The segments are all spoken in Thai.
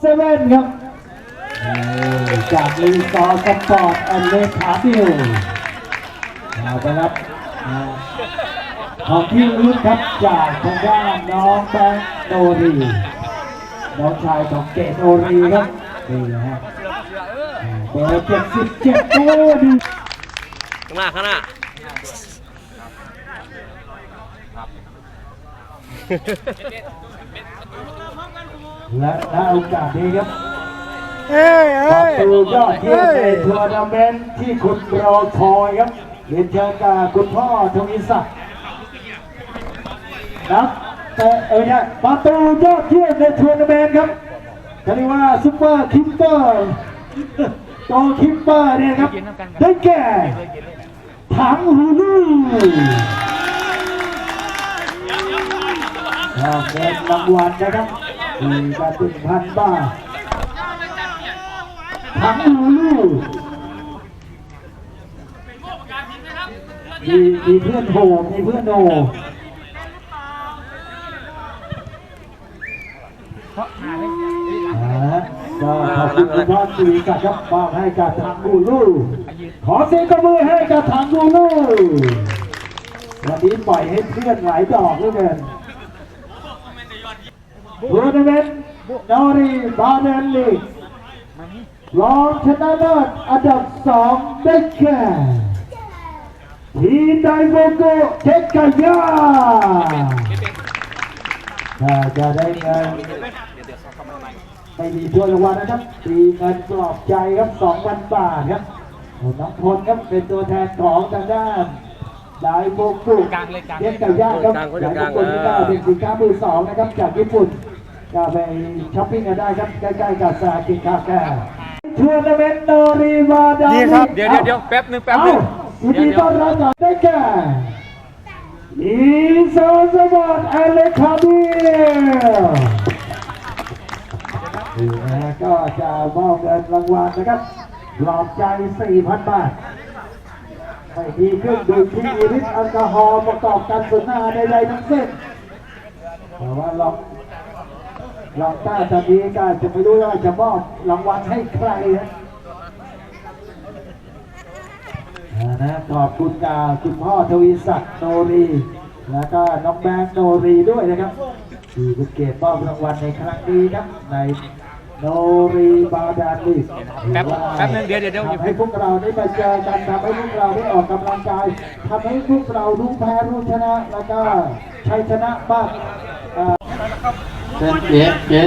เซเว่นครับเอ่อจากรีสอร์ทสปอร์ตแอนด์เลขาดิวเอาไปครับอ่าของที่ระลึกครับจากทางด้านน้องแบงค์โนรีน้องชายของเกตโนรีครับนี่นะฮะอ่าเบอร์เจ็ดสิบเจ็ดโอ้ดีข้างหน้าข้างหน้า และณโอกาสนี้ครับเฮ้ยปเฮ้ระยตูยอดเยี่ยมเฮ้ในยทัวร์นาเมนต์ที่คุณรอคอยครับเรียนเชิญกับคุณพ่อทวีศักดิ์นับแต่เออเนี่ยประตูยอดเยี่ยมในทัวร์นาเมนต์ครับเขาเรียกว่าซุปเปอร์คิปเปอร์โตคิปเปอร์เนี่ยครับได้แก่ถังฮูลูเอาเงินรางวัลนะครับ มีกระตุ้นพันบาทั้งลูลูมีมีเพื่อนโหมีเพื่อนโหอ่าก็ขอบคุณคุณพ่อสุริศักดิ์ครับมอบให้กับทางลูลูขอเสียงกระมือให้กับทางลูลูวันนี้ปล่อยให้เพื่อนหลายดอกเหลือเกิน ทัวร์นเมนต์นอรีบาเดนลีกรองชนะเลิศอันดับสองได้แก่ทีไดโวโกเทกายาถ้าจะได้เงินไม่มีถ้วยรางวัลนะครับมีเงินปลอบใจครับ2,000บาทครับน้องพลครับเป็นตัวแทนของทางด้านไดโวโกเทคกายาครับไดโวโกนี่ก็เป็นสินค้ามือสองนะครับจากญี่ปุ่น ก็ไปช้อปปิ้งกันได้ครับใกล้ๆกับสากินคาแฟทัวร์นาเมนต์โนรีวาดาดีครับเดี๋ยวเดี๋ยวเดี๋ยวแป๊บหนึงแป๊บหนึงยินดีต้อนรับกับได้แก่อีโซสปอร์ตแอเลคาเบียนี่นะฮะก็จะมอบเงินรางวัลนะครับปลอบใจ 4,000 บาทไม่มีเครื่องดื่มที่มีฤทธิ์แอลกอฮอล์ประกอบการสนทนาใดๆทั้งสิ้นแต่ว่าลอง ลองต้าตอนนี้ก็จะไม่รู้ว่าจะมอบรางวัลให้ใครนะอ่านะขอบคุณกับคุณพ่อทวีศักดิ์โนรี แล้วก็น้องแบงค์โนรีด้วยนะครับที่เป็นเกียรติมอบรางวัลในครั้งนี้ครับในโนรีบาดาลีกแป๊บแป๊บนึงเดี๋ยวเดี๋ยวเดี๋ยวทำให้พวกเราได้มาเจอกันทำให้พวกเราได้ออกกำลังกายทำให้พวกเรารู้แพ้รู้ชนะแล้วก็ชัยชนะบ้างอ่า เป็นเจ๊เจ๊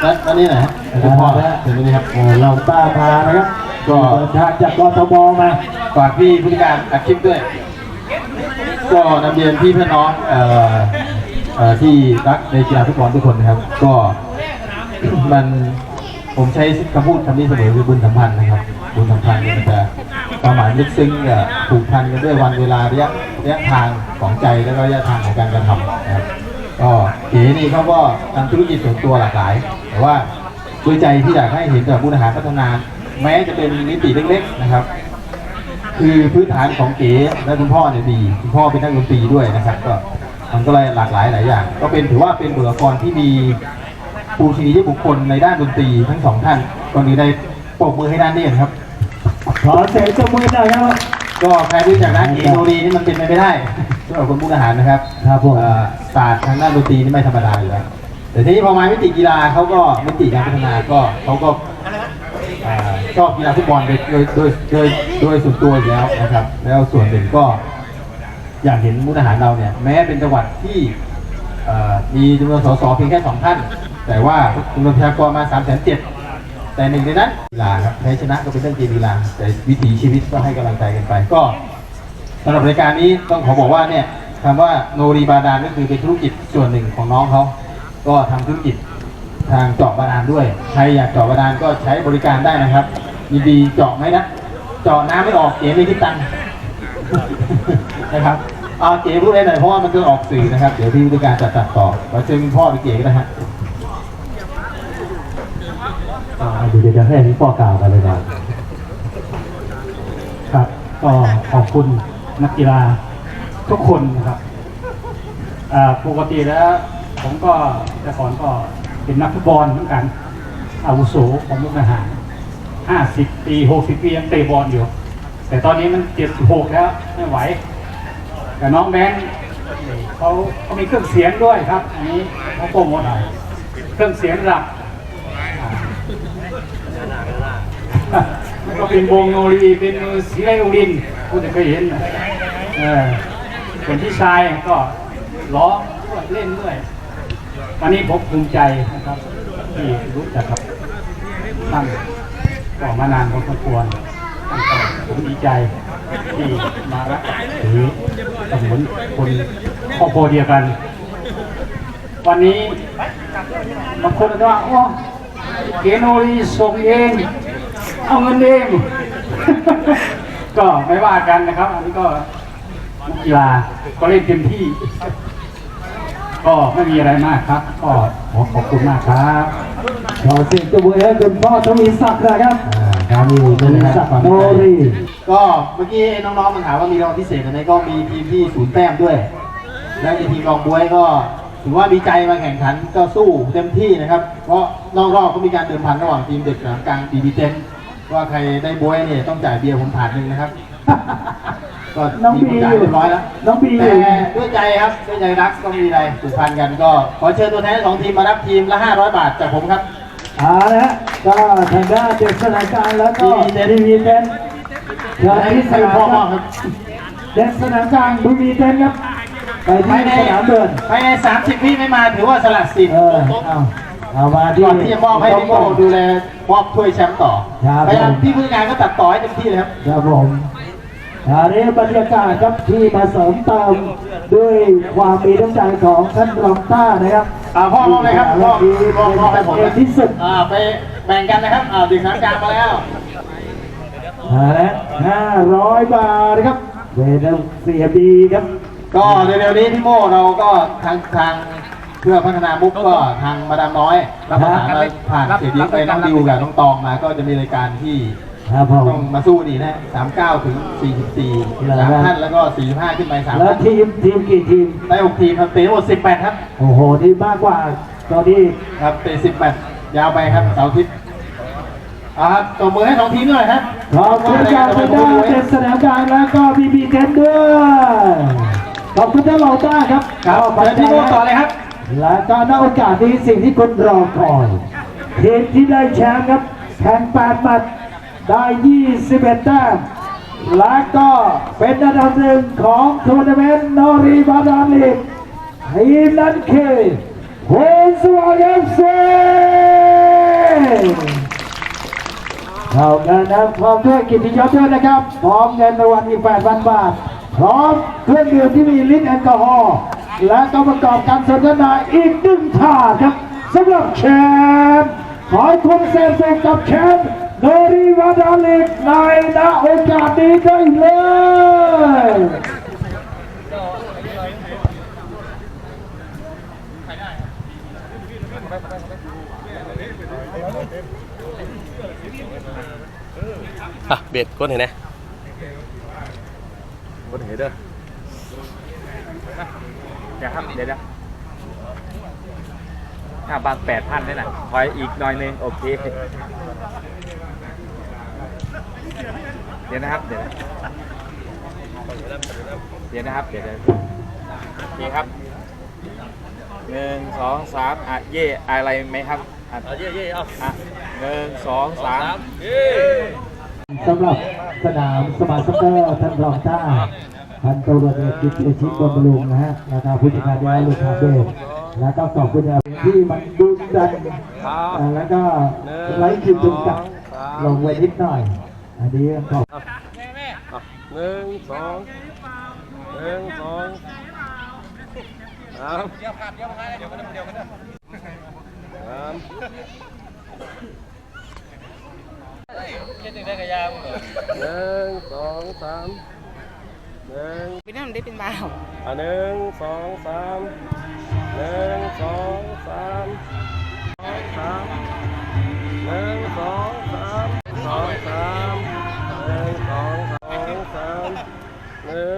แล้วแล้วนี่ไหนฮะคุณพ่อถึงนี่ครับเอ่อเราตามมานะครับก็เดินทางจากกทมมาฝากพี่ผู้จัดการอัดคลิปด้วย ก็นำเรียนพี่เพื่อนน้องเอ่อเอ่อที่รักในกีฬาฟุตบอลทุกคนนะครับ ก็ มันผมใช้คำพูดคำนี้เสมอคือบุญสัมพันธ์นะครับ บุญสัมพันธ์เนี่ยมันจะความหมายลึกซึ้งกับผูกพันกันด้วยวันเวลาระยะระยะทางของใจแล้วก็ระยะทางของการกระทำนะครับ ก็เก๋นี่เขาก็ทำธุรกิจส่วนตัวหลากหลาย แต่ว่าด้วยใจที่อยากให้เห็นกับบุญอาหาพัฒนา แม้จะเป็นมิติเล็กๆนะครับ คือพื้นฐานของเก๋และคุณพ่อเนี่ยดีคุณพ่อเป็นนักดนตรีด้วยนะครับ ก็มันก็เลยหลากหลายหลายอย่าง ก็เป็นถือว่าเป็นบุคลากรที่มีปูชนียบุคคลในด้านดนตรีทั้งสองท่านก่อนอื่นได้ปรบมือให้ด้านนี้นะครับขอเสียงปรบมือหน่อยครับ ก็ใครรู้จักร้านเก๋โนรีนี่มันเป็นไปไม่ได้สำหรับคนมุกอาหารนะครับครับผมเอ่อศาสตร์ทางด้านดนตรีนี่ไม่ธรรมดาอยู่แล้วแต่ทีนี้พอมามิติกีฬาเขาก็มิติการพัฒนาก็เขาก็เอ่อชอบกีฬาฟุตบอลโดยโดยโดยโดยโดยส่วนตัวอยู่แล้วนะครับ แล้วส่วนหนึ่งก็ อยากเห็นมุกอาหารเราเนี่ยแม้เป็นจังหวัดที่เอ่อมีจำนวนสสเพียงแค่สองท่าน แต่ว่าจำนวนประชากรมาสามแสนเจ็ด แต่หนึ่งในนั้นกีฬาครับแพ้ชนะก็เป็นเรื่องเกมกีฬาแต่วิถีชีวิตก็ให้กำลังใจกันไป ก็สำหรับรายการนี้ต้องขอบอกว่าเนี่ยคำว่าโนรีบาดาลก็คือเป็นธุรกิจส่วนหนึ่งของน้องเขาก็ทำธุรกิจทางเจาะบาดาลด้วย ใครอยากเจาะบาดาลก็ใช้บริการได้นะครับยินดีเจาะไหมนะเจาะน้ำไม่ออกเก๋ไม่คิดตังค์นะครับเอาเก๋พูดได้หน่อยเพราะว่ามันจะออกสื่อนะครับ เดี๋ยวพี่บริการจะตัดต่อเราเชิญคุณพ่อไปเก๋ก็ได้ฮะ อ่า เดี๋ยวเดี๋ยวให้พี่พ่อกล่าวกันเลยนะครับครับ ก็ขอบคุณนักกีฬาทุกคนนะครับปกติแล้วผมก็แต่ก่อนก็เป็นนักฟุตบอลเหมือนกัน อาวุโสของมุกดาหารห้าสิบปีหกสิบปียังเตะบอลอยู่ แต่ตอนนี้มันเจ็ดสิบหกแล้วไม่ไหว แต่น้องแบงค์เขาเขามีเครื่องเสียงด้วยครับ อันนี้เขาโปรโมทหน่อยเครื่องเสียงหลัก มันก็เป็นวงโนรีเป็นศิลปินผู้จะเคยเห็นเออส่วนที่ชายก็ร้องด้วยเล่นด้วยวันนี้ผมภูมิใจนะครับ ที่รู้จักกับท่านก็มานานพอสมควรผมดีใจที่มารักถือสมุนคนครอบครัวเดียวกัน วันนี้บางคนก็ว่าโอ้เกโนรีส่งเอง เอาเงินเอง ก็ไม่ว่ากันนะครับ อันนี้ก็นักกีฬาก็เล่นเต็มที่ ก็ไม่มีอะไรมากครับ ก็ขอขอบคุณมากครับขอเสียงตบมือให้คุณพ่อทวีศักดิ์นะครับครับทวีศักดิ์โนรีก็เมื่อกี้น้องๆมันถามว่ามีรางวัลพิเศษอะไรก็มีทีมที่ศูนย์แต้มด้วย แล้วในทีมรองบวยก็ถือว่ามีใจมาแข่งขันก็สู้เต็มที่นะครับ เพราะนอกรอบก็มีการเดิมพันระหว่างทีมเด็กสนามกลางดีดีเจน ว่าใครได้บวยเนี่ยต้องจ่ายเบียร์ผมถาดหนึ่งนะครับ ก็น้องมีบีคนจ่ายเรียบร้อยแล้วน้องบีแต่ด้วยใจครับด้วยใจรักก็มีอะไรผูกพันกันก็ขอเชิญตัวแทนของทีมมารับทีมละ500บาทจากผมครับเอาละฮะก็ทางด้านเด็กสนามกลางแล้วก็ทีวีเต็นท์ทีวีเต็นท์เชิญที่สนามพ่อมกอลาบงครับเด็กสนามกลางทีวีเต็นท์ครับไปภายที่ในสนามเดินภายใน30วิไม่มาถือว่าสละสิทธิ์ เออเอาเอามาที่ก่อนที่จะมอบให้พี่โมดูแลมอบถ้วยแชมป์ต่อครับพยายามพี่ผู้จัดการก็ตัดต่อให้เต็มที่เลยครับครับผมอันนี้บรรยากาศครับที่มาเสริมเติมด้วยความมีน้ำใจของท่านรองต้านะครับอ่าพ่อมอบเลยครับพ่อที่พ่อมอบให้ผมเป็นนะที่สุดอ่าไปแบ่งกันนะครับอ่าดึงน้ำกลางมาแล้วเอาละห้าร้อยบาทนะครับเวทเสียบีครับ ก็เร็วๆนี้พี่โมเราก็ทางทาง เพื่อพัฒนามุกก็ทางมาดามน้อยรับประสานมาผ่านเสียดิ้งไปน้องดิวกับน้องตองมาก็จะมีรายการที่ครับผมต้องมาสู้นี่นะ39ถึง44สามท่านแล้วก็45ขึ้นไป3แล้วท่านทีมทีมกี่ทีม ได้6ทีมครับเตะทั้งหมด18ครับ โอ้โหทีมมากกว่าตอนนี้ครับเตะ18ยาวไปครับเสาร์อาทิตย์เอาครับตบมือให้สองทีมหน่อยครับขอบคุณจากทางด้านเจ็ดสนามกลางแล้วก็บีบีเทนด้วยขอบคุณท่านรองต้าครับครับเอาไปเชิญพี่โมต่อเลยครับ และก็ณโอกาสนี้สิ่งที่คุณรอคอยทีมที่ได้แชมป์ครับแข่งแปดมัดได้ 21 แต้มและก็เป็นอันดับหนึ่งของทัวร์นาเมนต์นอรีบาดาลีทีมนั้นคือโฮสวาเอฟซีเข้ากันนะพร้อมด้วยกิติยศด้วยนะครับ พร้อมเงินรางวัลอีก8,000 บาท พร้อมเครื่องดื่มที่มีลิ้นแอลกอฮอล์ และก็ประกอบการสนทนาอีกหนึ่งถาดครับสำหรับแชมป์ขอให้คุณเซนเซกับแชมป์โนรีวาดาลิกในณโอกาสนี้ได้เลยอะเบ็ดก้นเห็นไหมก้นเห็นเด้อ เดี๋ยวครับเดี๋ยวนะห้าบาทแปดพันได้น่ะคอยอีกหน่อยหนึงโอเค เดี๋ยวนะครับ เดี๋ยวนะเดี๋ยวนะครับ เดี๋ยวนะโอเคครับหนึ่งสองสามอะเย่อะไรไหมครับอะเอาเย่เย่เอาอะหนึ่งสองสามเย่ สำหรับสนามสมาชิกเกอร์ท่านรองต้า พันตำรวจเอกกิติชิตบำรุงนะฮะแล้วก็ผู้จัดการยาลูกคาเบศแล้วก็ขอบคุณที่มันดุดันแล้วก็ไร้ขีดจำกัดลงไว้นิดหน่อย อันนี้ขอบหนึ่งสองหนึ่งสองสามเดี๋ยวขาดเดี๋ยวขาดเดี๋ยวกันเดี๋ยวกันสามคิดถึงได้กระยามึงเหรอหนึ่งสองสาม หนึ่งเป็นั่งได้เป็นบ่าวหนึ่งสองสามหนึ่งสองสามสองสามหนึ่งสองสามสองสามหนึ่งสองสองสามหนึ่ง